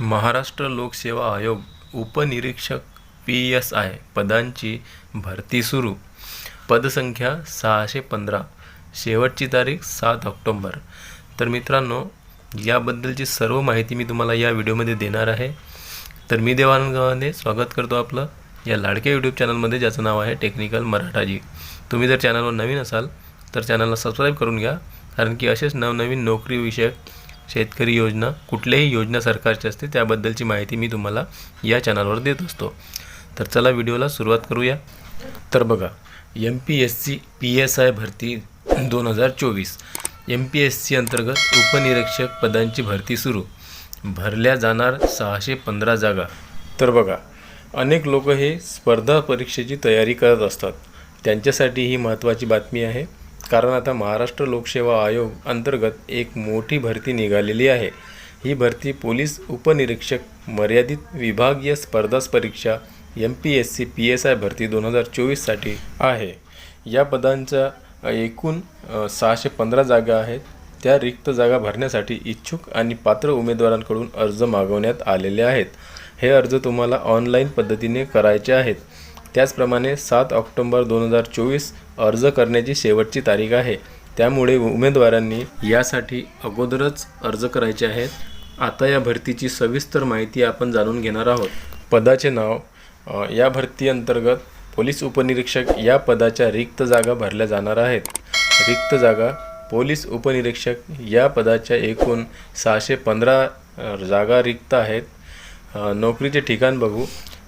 महाराष्ट्र लोकसेवा आयोग उपनिरीक्षक पी एस आय पदांची भरती सुरू. पदसंख्या सहाशे पंधरा. शेवटची तारीख सात ऑक्टोंबर. तर मित्रांनो याबद्दलची सर्व माहिती मी तुम्हाला या व्हिडिओमध्ये देणार आहे. तर मी देवानंद गावाने स्वागत करतो आपलं या लाडक्या यूट्यूब चॅनलमध्ये ज्याचं नाव आहे टेक्निकल मराठाजी. तुम्ही जर चॅनलवर नवीन असाल तर चॅनलला सबस्क्राईब करून घ्या कारण की असेच नवनवीन नोकरीविषयक शेतकरी योजना कुठल्याही योजना सरकारची असते त्याबद्दलची माहिती मी तुम्हाला या चॅनलवर देत असतो. तर चला व्हिडिओला सुरुवात करूया. तर बघा M P S C P S I भरती दोन हजार चोवीस. एम पी एस सी अंतर्गत उपनिरीक्षक पदांची भरती सुरू. भरल्या जाणार सहाशे पंधरा जागा. तर बघा अनेक लोक हे स्पर्धा परीक्षेची तयारी करत असतात. त्यांच्यासाठी ही महत्त्वाची बातमी आहे. कारण आता महाराष्ट्र लोकसेवा आयोग अंतर्गत एक मोठी भरती निघालेली आहे. ही भरती पोलीस उपनिरीक्षक मर्यादित विभागीय स्पर्धा परीक्षा M P S C P S I भरती दोन हजार चोवीससाठी आहे. या पदांच्या एकूण सहाशे पंधरा जागा आहेत. त्या रिक्त जागा भरण्यासाठी इच्छुक आणि पात्र उमेदवारांकडून अर्ज मागवण्यात आलेले आहेत. हे अर्ज तुम्हाला ऑनलाईन पद्धतीने करायचे आहेत. त्याचप्रमाणे सात ऑक्टोंबर दोन हजार चोवीस अर्ज करण्याची शेवटची तारीख आहे. त्यामुळे उमेदवारांनी यासाठी अगोदरच अर्ज करायचे आहेत. आता या भरतीची सविस्तर माहिती आपण जाणून घेणार आहोत. पदाचे नाव या भरती अंतर्गत पोलीस उपनिरीक्षक या पदाच्या रिक्त जागा भरल्या जाणार आहेत. रिक्त जागा पोलीस उपनिरीक्षक या पदाच्या एकूण सहाशे पंधरा जागा रिक्त आहेत. नोकरीचे ठिकाण बघू.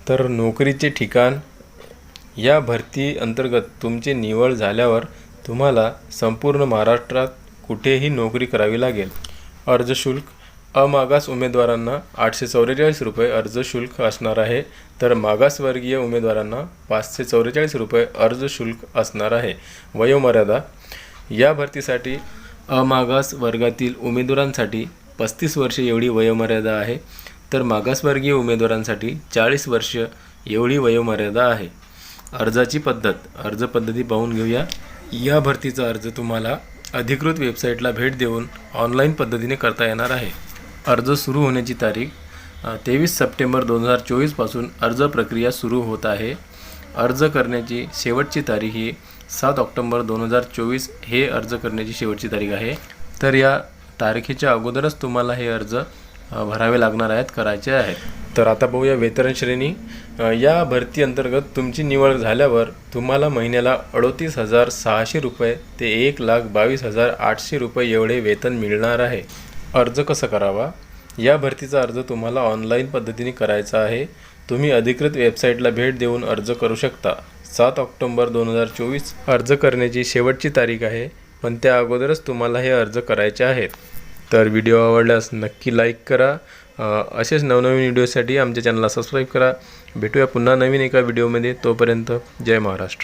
तर नोकरीचे ठिकाण या भरती अंतर्गत तुमची निवड झाल्यावर तुम्हाला संपूर्ण महाराष्ट्रात कुठेही नोकरी करावी लागेल. अर्ज शुल्क अमागास उमेदवारांना आठशे चौवेचाळीस रुपये अर्ज शुल्क असणार आहे तर मागासवर्गीय उमेदवारांना पाचशे चौवेचाळीस रुपये अर्ज शुल्क असणार आहे. वयोमर्यादा या भरतीसाठी अमागास वर्गातील उमेदवारांसाठी पस्तीस वर्षे एवढी वयोमर्यादा आहे तर मागासवर्गीय उमेदवारांसाठी चाळीस वर्ष एवढी वयोमर्यादा आहे. अर्जाची पद्धत अर्ज पद्धती पाहून घेऊया. या भरतीचा अर्ज तुम्हाला अधिकृत वेबसाईटला भेट देऊन ऑनलाईन पद्धतीने करता येणार आहे. अर्ज सुरू होण्याची तारीख तेवीस सप्टेंबर दोन हजार चोवीसपासून अर्ज प्रक्रिया सुरू होत आहे. अर्ज करण्याची शेवटची तारीख ही सात ऑक्टोंबर दोन हजार चोवीस हे अर्ज करण्याची शेवटची तारीख आहे. तर या तारखेच्या अगोदरच तुम्हाला हे अर्ज भरावे लागणार आहेत करायचे आहेत. तर आता बघूया वेतन श्रेणी. या भरती अंतर्गत तुमची निवड झाल्यावर तुम्हाला महिन्याला अडोतीस हजार सहाशे रुपये ते एक लाख बावीस हजार आठशे रुपये एवढे वेतन मिळणार आहे. अर्ज कसा करावा? या भरतीचा अर्ज तुम्हाला ऑनलाईन पद्धतीने करायचा आहे. तुम्ही अधिकृत वेबसाईटला भेट देऊन अर्ज करू शकता. सात ऑक्टोंबर दोन हजार चोवीस अर्ज करण्याची शेवटची तारीख आहे पण त्या अगोदरच तुम्हाला हे अर्ज करायचे आहेत. तर व्हिडिओ आवडल्यास नक्की लाईक करा असेच नवनवीन व्हिडिओसाठी आमच्या चॅनलला सबस्क्राईब करा. भेटूया पुन्हा नवीन एका व्हिडिओमध्ये तोपर्यंत जय महाराष्ट्र.